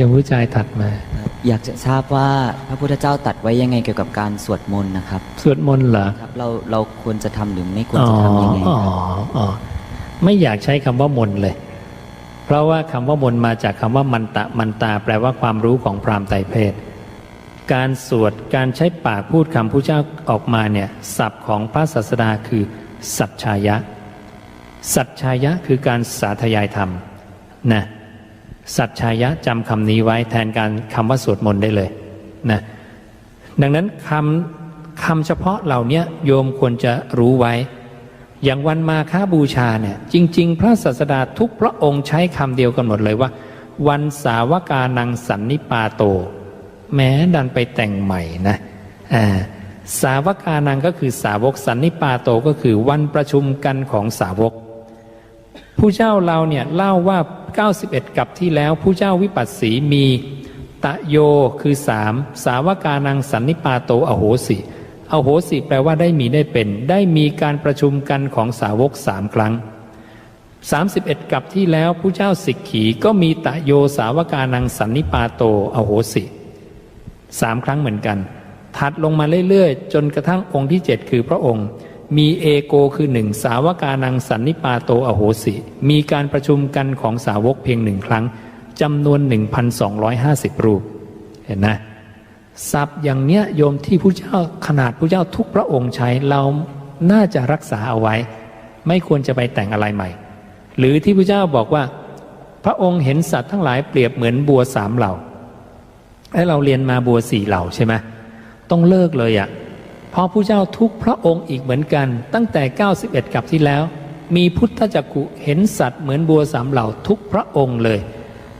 โยมผู้ชายถัดมา อยากจะทราบว่าพระพุทธเจ้าตรัดไว้ยังไงเกี่ยวกับการสวดมนต์นะครับ สวดมนต์เหรอครับเราเราควรจะทำหรือไม่ควรอ๋อจะทำยังไงอ๋อครับอ๋อไม่อยากใช้คำว่ามนต์เลย เพราะว่าคำว่ามนต์มาจากคำว่ามันตะมันตา แปลว่าความรู้ของพราหมณ์ไตรเพศการสวดการใช้ปากพูดคำผู้เจ้าออกมาเนี่ยศัพท์ของพระศาสดาคือ สัจชายะ สัจชายะคือการสาธยายธรรมนะ สัจชายะจำคำนี้ไว้แทนการคำว่าสวดมนต์ได้เลยนะดังนั้นคำคำเฉพาะเหล่านี้โยมควรจะรู้ไว้ อย่างวันมาค้าบูชาเนี่ยจริง ๆ พระศาสดาทุกพระองค์ใช้คำเดียวกันหมดเลยว่า วันสาวกานังสันนิปาโต แม้ดันไปแต่งใหม่นะอ่าสาวกานังก็คือสาวกสันนิปาโตก็คือวันประชุมกันของสาวก ผู้เจ้าเราเนี่ยเล่าว่า 91 กับที่แล้วผู้เจ้าวิปัสสีมีตะโยคือสามสาวกานังสันนิปาโตอโหสิอโหสิแปลว่าได้มีได้เป็น ได้มีการประชุมกันของสาวกสามครั้ง 31 กับที่แล้วผู้เจ้าสิกขีก็มีตะโยสาวกานังสันนิปาโตอโหสิสามครั้งเหมือนกัน ถัดลงมาเรื่อยๆ จนกระทั่งองค์ที่เจ็ดคือพระองค์ มีเอโกคือหนึ่งสาวกานังสันนิปาโตอโหสิ มีการประชุมกันของสาวกเพียงหนึ่งครั้งจำนวน 1,250 รูป เห็นนะศัพท์อย่างเนี้ยโยมที่ผู้เจ้าขนาดผู้เจ้าทุกพระองค์ใช้เราน่าจะรักษาเอาไว้ ไม่ควรจะไปแต่งอะไรใหม่ หรือที่พระเจ้าบอกว่า พระองค์เห็นสัตว์ทั้งหลายเปรียบเหมือนบัวสามเหล่าไอ้เราเรียนมาบัวสี่เหล่าใช่ไหมต้องเลิกเลยอะ่ะ เพราะผู้เจ้าทุกพระองค์อีกเหมือนกัน ตั้งแต่ 91 กับที่แล้ว มีพุทธจักกุเห็นสัตว์เหมือนบัวสามเหล่าทุกพระองค์เลย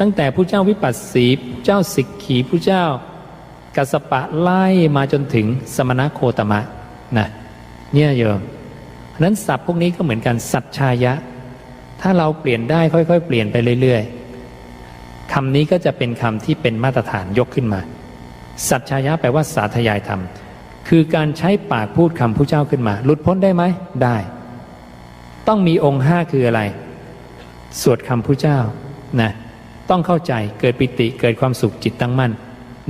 ตั้งแต่ผู้เจ้าวิปัสสีเจ้าสิกขีผู้เจ้ากัสปะไล่มาจนถึงสมณโคตมะนะเนี่ยโยมเพราะฉะนั้นศัพท์พวกนี้ก็เหมือนกันสัจชายะ ถ้าเราเปลี่ยนได้ค่อยๆ เปลี่ยนไปเรื่อยๆคำนี้ก็จะเป็นคำที่เป็นมาตรฐานยกขึ้นมา สัจชายะแปลว่าสาธยายธรรม คือการใช้ปากพูดคำผู้เจ้าขึ้นมา หลุดพ้นได้ไหมได้ ต้องมีองค์ห้าคืออะไร สวดคำผู้เจ้านะต้องเข้าใจเกิดปิติเกิดความสุขจิตตั้งมั่น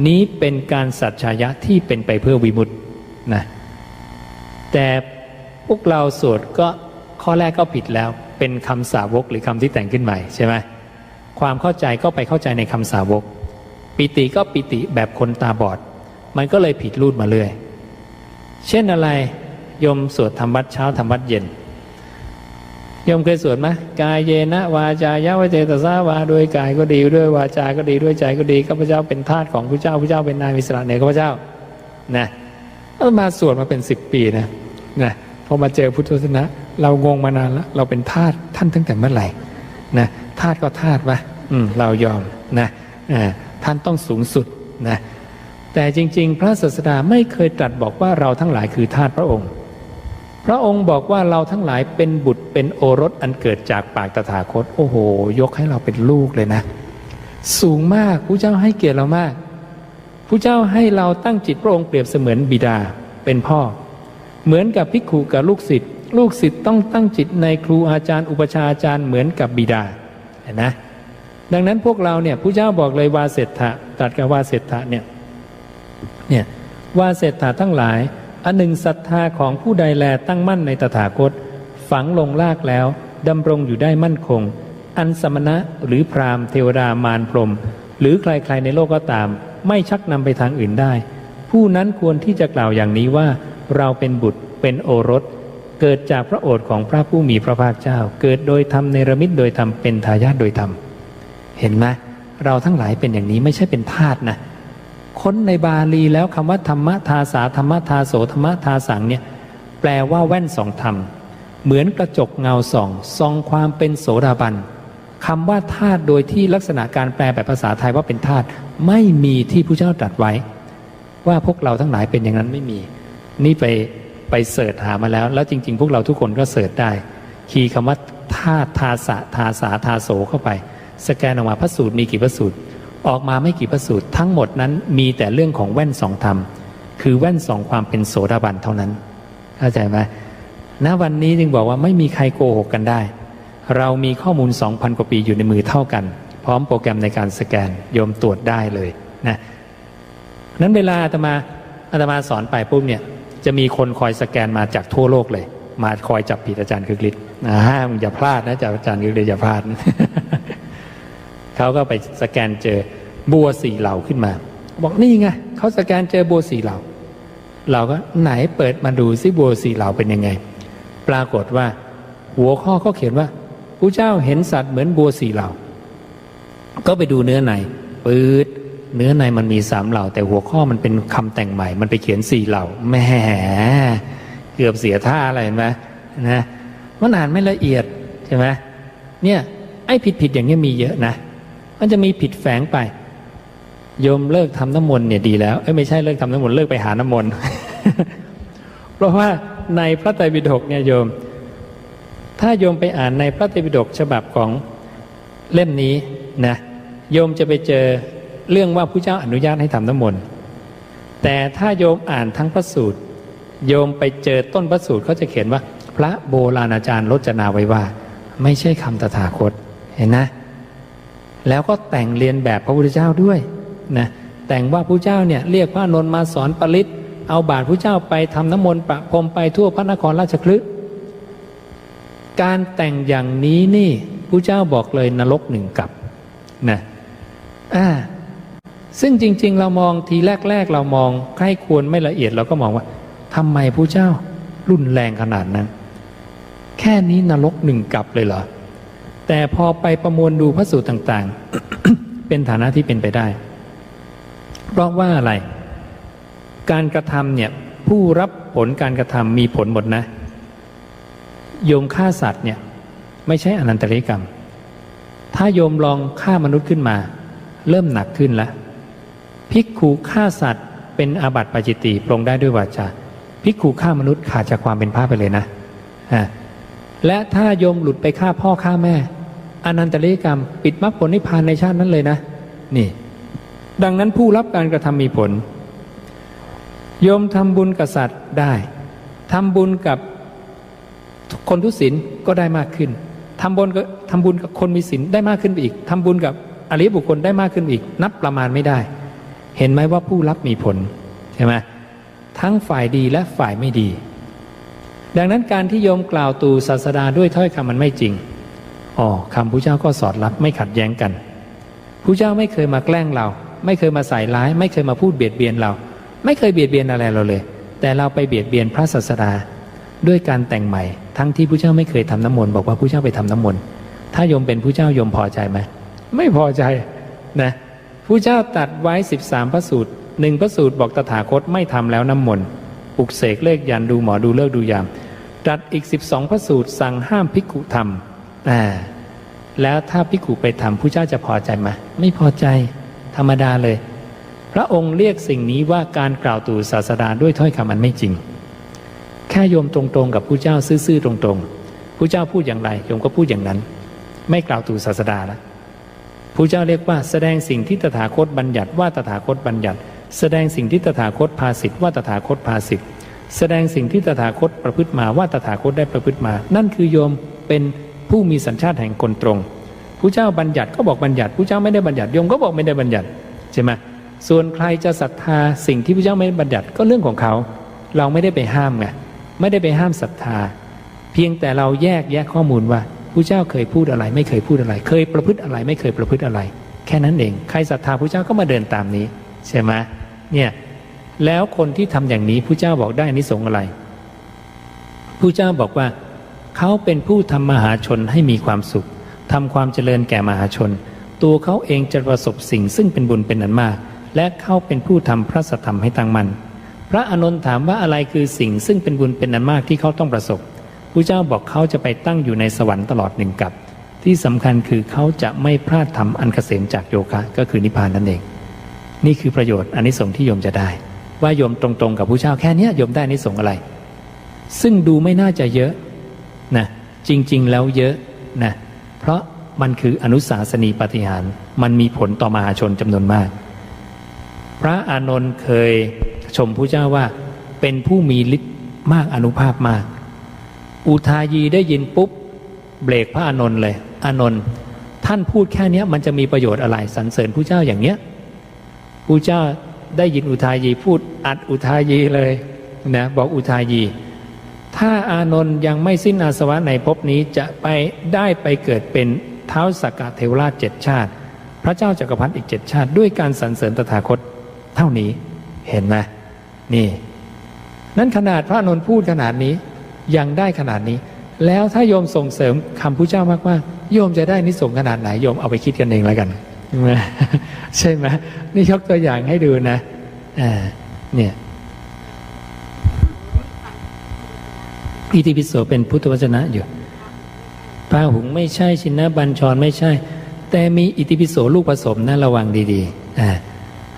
นี้เป็นการสัจชายะที่เป็นไปเพื่อวิมุตตินะแต่พวกเราสวดก็ข้อแรกก็ผิดแล้ว เป็นคำสาวกหรือคำที่แต่งขึ้นใหม่ใช่ไหมความเข้าใจก็ไปเข้าใจในคำสาวก ปิติก็ปิติแบบคนตาบอด มันก็เลยผิดรูดมาเรื่อย เช่นอะไรยมสวดธรรมวัดเช้าธรรมวัดเย็นยมเคยสวดไหมกายเยนะ วาจายะวเจตสาวาด้วยกายก็ดีด้วยวาจาก็ดีด้วยใจก็ดีข้าพเจ้าเป็นทาสของพระเจ้าพระเจ้าเป็นนายมิสระเหนือข้าพเจ้านะเอามาสวดมาเป็นสิบปีนะนะพอมาเจอพุทธศาสนาเรางงมานานแล้ว เราเป็นทาสท่านตั้งแต่เมื่อไหร่นะทาสก็ทาสวะอืมเรายอมนะอ่าท่านต้องสูงสุดนะ แต่จริง ๆ พระศาสดาไม่เคยตรัสบอกว่าเราทั้งหลายคือทาสพระองค์ พระองค์บอกว่าเราทั้งหลายเป็นบุตรเป็นโอรสอันเกิดจากปากตถาคต โอ้โห ยกให้เราเป็นลูกเลยนะ สูงมากผู้เจ้าให้เกียรติเรามากผู้เจ้าให้เราตั้งจิตพระองค์เปรียบเสมือนบิดาเป็นพ่อ เหมือนกับภิกขุกับลูกศิษย์ลูกศิษย์ต้องตั้งจิตในครูอาจารย์ อุปชาอาจารย์เหมือนกับบิดาเห็นนะดังนั้นพวกเราเนี่ยผู้เจ้าบอกเลยวาเสตถะตรัสกับวาเสตถะเนี่ย เนี่ยว่าเศรษฐาทั้งหลายอันหนึ่งศรัทธาของผู้ใดแลตั้งมั่นในตถาคต ฝังลงลากแล้วดำรงอยู่ได้มั่นคง อันสมณะหรือพราหมณ์เทวดามารพรม หรือใครๆในโลกก็ตาม ไม่ชักนำไปทางอื่นได้ ผู้นั้นควรที่จะกล่าวอย่างนี้ว่า เราเป็นบุตรเป็นโอรส เกิดจากพระโอษฐ์ของพระผู้มีพระภาคเจ้า เกิดโดยธรรมเนรมิตโดยธรรมเป็นทายาทโดยธรรมเห็นไหมเราทั้งหลายเป็นอย่างนี้ไม่ใช่เป็นทาสนะ ค้นในบาลีแล้วคำว่าธรรมทาสาธรรมทาโสธรรมทาสังเนี่ยแปลว่าแว่นสองธรรม เหมือนกระจกเงาส่องส่องความเป็นโสดาบันคำว่าธาตุโดยที่ลักษณะการแปลแบบภาษาไทยว่าเป็นธาตุไม่มีที่พระเจ้าตรัสไว้ ว่าพวกเราทั้งหลายเป็นอย่างนั้นไม่มี นี่ไปไปเสิร์ชหามาแล้ว แล้วจริง ๆ พวกเราทุกคนก็เสิร์ชได้ คีย์คำว่าธาตุทาสะทาสาทาโสเข้าไป สแกนออกมาพระสูตรมีกี่พระสูตร ออกมาไม่กี่พระสูตรทั้งหมดนั้นมีแต่เรื่องของแว่นสองธรรม คือแว่นสองความเป็นโสดาบันเท่านั้น เข้าใจไหมณวันนี้จึงบอกว่าไม่มีใครโกหกกันได้ เรามีข้อมูล 2,000 กว่าปีอยู่ในมือเท่ากัน พร้อมโปรแกรมในการสแกนโยมตรวจได้เลยนะนั้นเวลาอาตมาอาตมาสอนไปปุ๊บเนี่ยจะมีคนคอยสแกนมาจากทั่วโลกเลย มาคอยจับผิดอาจารย์คือกฤษนะฮะอย่าพลาดนะอาจารย์คือกฤษอย่าพลาด เขาก็ไปสแกนเจอบัวสี่เหล่าขึ้นมา บอกนี่ไงเขาสแกนเจอบัวสี่เหล่า เราก็ไหนเปิดมาดูซิบัวสี่เหล่าเป็นยังไง ปรากฏว่า หัวข้อเขาเขียนว่าผู้เจ้าเห็นสัตว์เหมือนบัวสี่เหล่า ก็ไปดูเนื้อในปืดเนื้อในมันมีสามเหล่า แต่หัวข้อมันเป็นคำแต่งใหม่ มันไปเขียนสี่เหล่าแหมเกือบเสียท่าอะไรเห็นไหมนะมันอ่านไม่ละเอียดใช่ไหมเนี่ยไอ้ผิดผิดๆอย่างนี้ยมีเยอะนะ มันจะมีผิดแฝงไปโยมเลิกทำน้ำมนต์เนี่ยดีแล้วเอ้ยไม่ใช่เลิกทำน้ำมนต์เลิกไปหาน้ำมนต์เพราะว่าในพระไตรปิฎกเนี่ยโยม ถ้าโยมไปอ่านในพระไตรปิฎกฉบับของเล่มนี้นะโยมจะไปเจอเรื่องว่าผู้เจ้าอนุญาตให้ทำน้ำมนต์แต่ถ้าโยมอ่านทั้งพระสูตร โยมไปเจอต้นพระสูตรเขาจะเขียนว่า พระโบราณอาจารย์รจนาไว้ว่า ไม่ใช่คำตถาคตเห็นนะ แล้วก็แต่งเรียนแบบพระพุทธเจ้าด้วยนะแต่งว่าพระเจ้าเนี่ยเรียกพระอานนท์มาสอนปริศเอาบาตรพระเจ้าไปทำน้ำมนต์ประพรมไปทั่วพระนครราชคลึการแต่งอย่างนี้นี่พระเจ้าบอกเลยนรกหนึ่งกับนะอ่าซึ่งจริง ๆ เรามองทีแรก ๆ เรามองใครควรไม่ละเอียดเราก็มองว่าทำไมพระเจ้ารุนแรงขนาดนั้น แค่นี้นรกหนึ่งกับเลยเหรอ แต่พอไปประมวลดูพระสูตรต่างๆ เป็นฐานะที่เป็นไปได้ เพราะว่าอะไร การกระทำเนี่ยผู้รับผลการกระทำมีผลหมดนะ โยมฆ่าสัตว์เนี่ยไม่ใช่อนันตริกรรม ถ้าโยมลองฆ่ามนุษย์ขึ้นมา เริ่มหนักขึ้นแล้วภิกขุฆ่าสัตว์ เป็นอาบัติปาจิตติปรงได้ด้วยวาจาภิกขุฆ่ามนุษย์ขาดจากความเป็นพระไปเลยนะอ่าและถ้าโยมหลุดไปฆ่าพ่อฆ่าแม่ อนันตริยกรรม ปิดมรรคผลนิพพานในชาตินั้นเลยนะ นี่ ดังนั้นผู้รับการกระทำมีผล โยมทำบุญกับสัตว์ได้ทำบุญกับคนทุศีลก็ได้มากขึ้นทำบุญกับทำบุญกับคนมีศีลได้มากขึ้นไปอีกทำบุญกับอริยบุคคลได้มากขึ้นอีก นับประมาณไม่ได้ เห็นไหมว่าผู้รับมีผลใช่ไหมทั้งฝ่ายดีและฝ่ายไม่ดี ดังนั้นการที่โยมกล่าวตูศาสดาด้วยถ้อยคำมันไม่จริง อ๋อคำพระเจ้าก็สอดรับไม่ขัดแย้งกันพระเจ้าไม่เคยมาแกล้งเรา ไม่เคยมาใส่ร้าย ไม่เคยมาพูดเบียดเบียนเรา ไม่เคยเบียดเบียนอะไรเราเลย แต่เราไปเบียดเบียนพระศาสดาด้วยการแต่งใหม่ ทั้งที่พระเจ้าไม่เคยทำน้ำมนต์บอกว่าพระเจ้าไปทำน้ำมนต์ถ้าโยมเป็นพระเจ้ายมพอใจไหมไม่พอใจนะพระเจ้าตัดไว้ 13 พระสูตรหนึ่งพระสูตรบอกตถาคตไม่ทำแล้วน้ำมนต์ปลุกเสกเลขยันดูหมอดูเลิกดูยามตรัสอีก 12 พระสูตรสั่งห้ามภิกขุทำ อ่าแล้วถ้าภิกขุไปทำผู้เจ้าจะพอใจไหมไม่พอใจธรรมดาเลย พระองค์เรียกสิ่งนี้ว่าการกล่าวตู่ศาสดาด้วยถ้อยคำอันไม่จริง แค่โยมตรงๆ กับผู้เจ้าซื่อๆตรงๆผู้เจ้าพูดอย่างไรโยมก็พูดอย่างนั้น ไม่กล่าวตู่ศาสดาแล้วผู้เจ้าเรียกว่าแสดงสิ่งที่ตถาคตบัญญัติว่าตถาคตบัญญัติ แสดงสิ่งที่ตถาคตภาสิทธิ์ว่าตถาคตภาสิทธิ์แสดงสิ่งที่ตถาคตประพฤติมาว่าตถาคตได้ประพฤติมา นั่นคือโยมเป็น ผู้มีสัญชาติแห่งคนตรงผู้เจ้าบัญญัติก็บอกบัญญัติผู้เจ้าไม่ได้บัญญัติโยมก็บอกไม่ได้บัญญัติใช่ไหมส่วนใครจะศรัทธาสิ่งที่ผู้เจ้าไม่ได้บัญญัติก็เรื่องของเขา เราไม่ได้ไปห้ามไงไม่ได้ไปห้ามศรัทธา เพียงแต่เราแยกแยะข้อมูลว่าผู้เจ้าเคยพูดอะไร ไม่เคยพูดอะไร เคยประพฤติอะไร ไม่เคยประพฤติอะไร แค่นั้นเอง ใครศรัทธาผู้เจ้าก็มาเดินตามนี้ใช่ไหมเนี่ยแล้วคนที่ทำอย่างนี้ผู้เจ้าบอกได้นิสงอะไรผู้เจ้าบอกว่า เขาเป็นผู้ทำมหาชนให้มีความสุขทำความเจริญแก่มหาชน ตัวเขาเองจะประสบสิ่งซึ่งเป็นบุญเป็นอันมาก และเขาเป็นผู้ทำพระสธรรมให้ตั้งมัน่นพระอานนท์ถามว่าอะไรคือสิ่งซึ่งเป็นบุญเป็นอันมากที่เขาต้องประสบผู้เจ้าบอกเขาจะไปตั้งอยู่ในสวรรค์ตลอดหนึ่งกับ ที่สำคัญคือเขาจะไม่พลาดทำอันเกษมจากโยคะก็คือนิพพานนั่นเอง นี่คือประโยชน์อันนี้สงส์ที่โยมจะได้ ว่าโยมตรงๆกับผู้เจ้าแค่นี้โยมได้อนิสงส์อะไร ซึ่งดูไม่น่าจะเยอะ นะจริง ๆ แล้วเยอะนะเพราะมันคืออนุสาสนีปฏิหาร มันมีผลต่อมหาชนจำนวนมาก พระอานนท์เคยชมผู้เจ้าว่าเป็นผู้มีฤทธิ์มากอนุภาพมาก อุทายีได้ยินปุ๊บเบรกพระอานนท์เลย อานนท์ท่านพูดแค่นี้มันจะมีประโยชน์อะไรสรรเสริญผู้เจ้าอย่างเนี้ยผู้เจ้าได้ยินอุทายีพูดอัดอุทายีเลยนะบอกอุทายี ถ้าอานนท์ยังไม่สิ้นอาสวะในภพนี้จะไปได้ไปเกิดเป็นเท้าสกกะเทวราชเจ็ดชาติ พระเจ้าจักรพรรดิอีกเจ็ดชาติ ด้วยการสรรเสริญตถาคตเท่านี้เห็นไหมนี่นั้นขนาดพระอนนท์พูดขนาดนี้ยังได้ขนาดนี้ แล้วถ้าโยมส่งเสริมคำพุทธเจ้ามากๆโยมจะได้นิสงขนาดไหนโยมเอาไปคิดกันเองแล้วกันใช่ไหมใช่ไหมนี่ยกตัวอย่างให้ดูนะอ่าเนี่ย อิติปิโสเป็นพุทธวจนะอยู่พาหุงไม่ใช่ชินะบัญชรไม่ใช่ แต่มีอิติปิโสลูกผสมนะระวังดีๆอ่า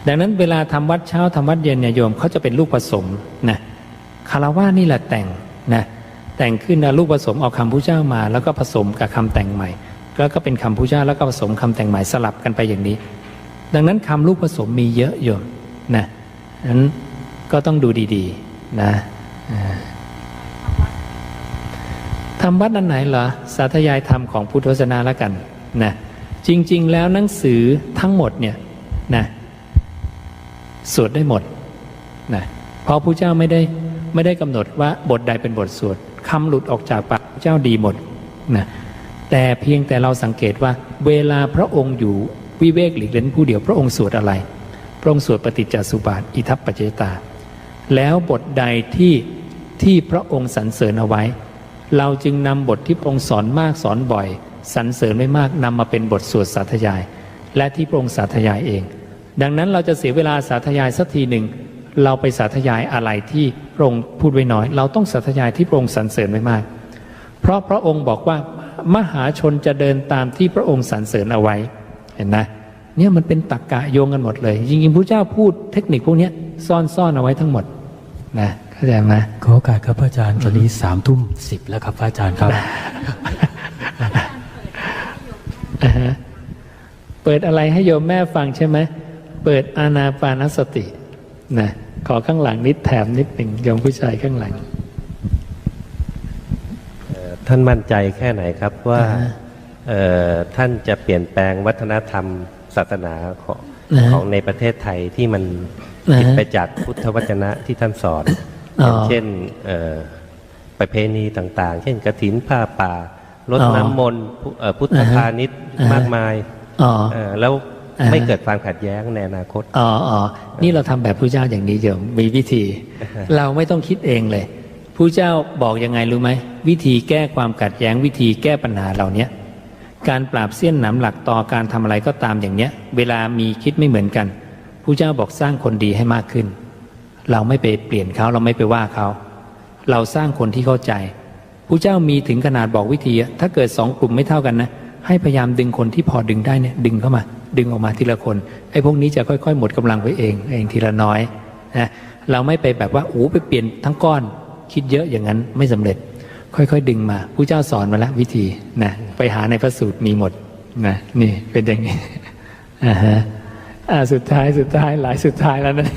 ดังนั้นเวลาทำวัดเช้าทำวัดเย็นเนี่ยโยมเขาจะเป็นลูกผสมนะคารวะนี่แหละแต่งนะแต่งขึ้นนะลูกผสมเอาคำพุทธเจ้ามา แล้วก็ผสมกับคำแต่งใหม่ แล้วก็เป็นคำพุทธเจ้าแล้วก็ผสมคำแต่งใหม่สลับกันไปอย่างนี้ ดังนั้นคำลูกผสมมีเยอะโยมนะนั้นก็ต้องดูดีๆ นะ ทำวัดอันไหนเหรอ สาธยายธรรมของพุทธวจนะแล้วกันนะจริง ๆ แล้วหนังสือทั้งหมดเนี่ยนะสวดได้หมดนะเพราะพระเจ้าไม่ได้ไม่ได้กำหนดว่าบทใดเป็นบทสวดคำหลุดออกจากปากพระเจ้าดีหมดนะแต่เพียงแต่เราสังเกตว่า เวลาพระองค์อยู่วิเวกหลีกเล่นผู้เดียวพระองค์สวดอะไร พระองค์สวดปฏิจจสุบาทอิทัปปัจเจตา แล้วบทใดที่ที่พระองค์สรรเสริญเอาไว้ เราจึงนำบทที่พระองค์สอนมากสอนบ่อยสรรเสริญไม่มากนำมาเป็นบทสวดสาธยาย และที่พระองค์สาธยายเอง ดังนั้นเราจะเสียเวลาสาธยายสักทีหนึ่งเราไปสาธยายอะไรที่พระองค์พูดไว้น้อย เราต้องสาธยายที่พระองค์สรรเสริญไว้มาก เพราะพระองค์บอกว่ามหาชนจะเดินตามที่พระองค์สรรเสริญเอาไว้เห็นนะเนี่ยมันเป็นตักกะโยงกันหมดเลยจริงๆพระเจ้าพูดเทคนิคพวกนี้ซ่อนๆเอาไว้ทั้งหมดนะ เข้าใจไหมขอโอกาสครับพระอาจารย์ตอนนี้สามทุ่มสิบแล้วครับพระอาจารย์ครับอ่าฮะเปิดอะไรให้โยมแม่ฟังใช่ไหมเปิดอานาปานสตินะขอข้างหลังนิดแถมนิดหนึ่งโยมผู้ชายข้างหลังเอ่อท่านมั่นใจแค่ไหนครับว่าอ่าฮะเอ่อท่านจะเปลี่ยนแปลงวัฒนธรรมศาสนาของอ่าฮะของในประเทศไทยที่มันอ่าฮะผิดไปจากพุทธวจนะที่ท่านสอน อ๋ออย่างเช่นเอ่อประเพณีต่าง ๆ เช่นกระถินผ้าป่ารดอ๋อน้ำมนต์พุเอ่อพุทธอ่าฮะพาณิชย์อ่าฮะมากมายอ๋อเอ่อแล้วอ่าฮะไม่เกิดความขัดแย้งในอนาคตอ๋ออ๋อนี่เราทำแบบผู้เจ้าอย่างนี้โยมมีวิธี เราไม่ต้องคิดเองเลยผู้เจ้าบอกยังไงรู้ไหมวิธีแก้ความขัดแย้งวิธีแก้ปัญหาเหล่าเนี้ยการปราบเสี้ยนหนามหลักต่อการทำอะไรก็ตามอย่างเนี้ย เวลามีคิดไม่เหมือนกันผู้เจ้าบอกสร้างคนดีให้มากขึ้น เราไม่ไปเปลี่ยนเขาเราไม่ไปว่าเขา เราสร้างคนที่เข้าใจผู้เจ้ามีถึงขนาดบอกวิธี ถ้าเกิดสองกลุ่มไม่เท่ากันนะ ให้พยายามดึงคนที่พอดึงได้เนี่ยดึงเข้ามา ดึงออกมาทีละคนไอ้พวกนี้จะค่อยๆ หมดกำลังไปเองเองทีละน้อยนะเราไม่ไปแบบว่าโอ้ไปเปลี่ยนทั้งก้อน คิดเยอะอย่างนั้นไม่สำเร็จ ค่อยๆ ดึงมาผู้เจ้าสอนมาแล้ววิธีนะไปหาในพระสูตรมีหมดนะนี่เป็นอย่างนี้อ่าฮะอ่าสุดท้ายสุดท้ายหลายสุดท้ายแล้วนะ